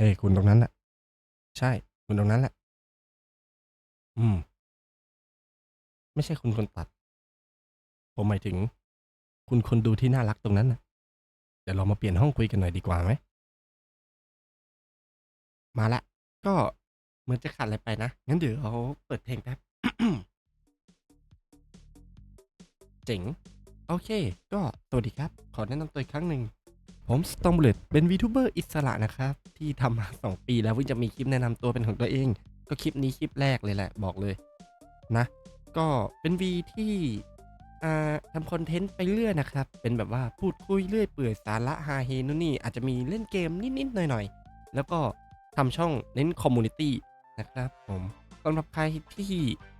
เฮ้ยคุณตรงนั้นแหละใช่ คุณตรงนั้นแหละ อืม ไม่ใช่คุณคนตัด ผมหมายถึง คุณคนดูที่น่ารักตรงนั้นนะเดี๋ยวเรามาเปลี่ยนห้องคุยกันหน่อยดีกว่าไหม มาละ ก็เหมือนจะขาดอะไรไปนะ งั้นเดี๋ยวเราเปิดเพลงแป๊บ เจ๋ง โอเค ก็สวัสดีครับ ขอแนะนำตัวอีกครั้งหนึ่ง ผมสตอมเลตเป็นวีทูเบอร์อิสระนะครับ ที่ทำมา 2 ปีแล้วเพิ่งจะมีคลิปแนะนำตัวเป็นของตัวเอง ก็คลิปนี้คลิปแรกเลยแหละบอกเลยนะ ก็เป็นวีที่ทำคอนเทนต์ไปเรื่อยนะครับ เป็นแบบว่าพูดคุยเรื่อยเปื่อยสาระฮาเฮนู่นนี่ อาจจะมีเล่นเกมนิดๆหน่อยๆ แล้วก็ทำช่องเน้นคอมมูนิตี้นะครับผมสำหรับใครที่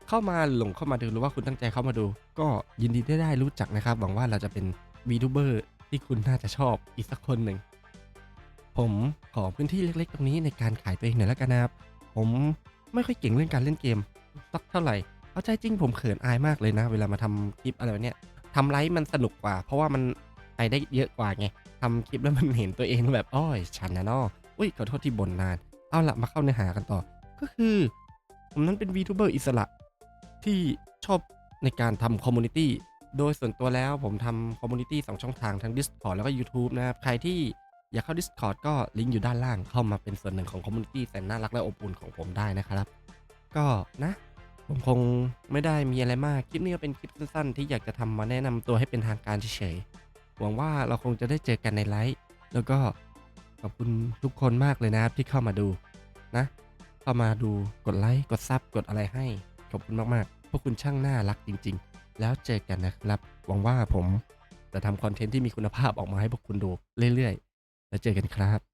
เข้ามาหลงเข้ามาดูหรือว่าคุณตั้งใจเข้ามาดู ก็ยินดีได้ได้รู้จักนะครับ หวังว่าเราจะเป็นวีทูเบอร์ ที่คุณน่าจะชอบอีกสักคนหนึ่ง ผมขอพื้นที่เล็กๆ ตรงนี้ในการขายตัวเองหน่อยแล้วกันนะครับ ผมไม่ค่อยเก่งเรื่องการเล่นเกมสักเท่าไหร่ เอาใจจริงผมเขินอายมากเลยนะ เวลามาทำคลิปอะไรแบบเนี้ยทำไลฟ์มันสนุกกว่า เพราะว่ามันไปได้เยอะกว่าไงทำคลิปแล้วมันเห็นตัวเองแบบอ้อยฉันนะเนาะอุ้ยขอโทษที่บ่นนาน เอาละมาเข้าเนื้อหากันต่อ ก็คือ ผมนั้นเป็น VTuber อิสระที่ชอบในการทำคอมมูนิตี้ โดยส่วนตัวแล้วผมทำคอมมูนิตี้สองช่องทางทั้ง Discord แล้วก็ YouTube นะครับ ใครที่อยากเข้า Discord ก็ลิงก์อยู่ด้านล่างเข้ามาเป็นส่วนหนึ่งของคอมมูนิตี้แสนน่ารักและอบอุ่นของผมได้นะครับ ก็นะ ผมคงไม่ได้มีอะไรมาก คลิปนี้ก็เป็นคลิปสั้นๆ ที่อยากจะทำมาแนะนำตัวให้เป็นทางการเฉยๆหวังว่าเราคงจะได้เจอกันในไลฟ์แล้วก็ขอบคุณทุกคนมากเลยนะครับที่เข้ามาดูนะเข้ามาดูกดไลค์กดซับกดอะไรให้ขอบคุณมากๆ พวกคุณช่างน่ารักจริง ๆ แล้วเจอกันนะครับ หวังว่าผมจะทำคอนเทนต์ที่มีคุณภาพออกมาให้พวกคุณดูเรื่อยๆ แล้วเจอกันครับ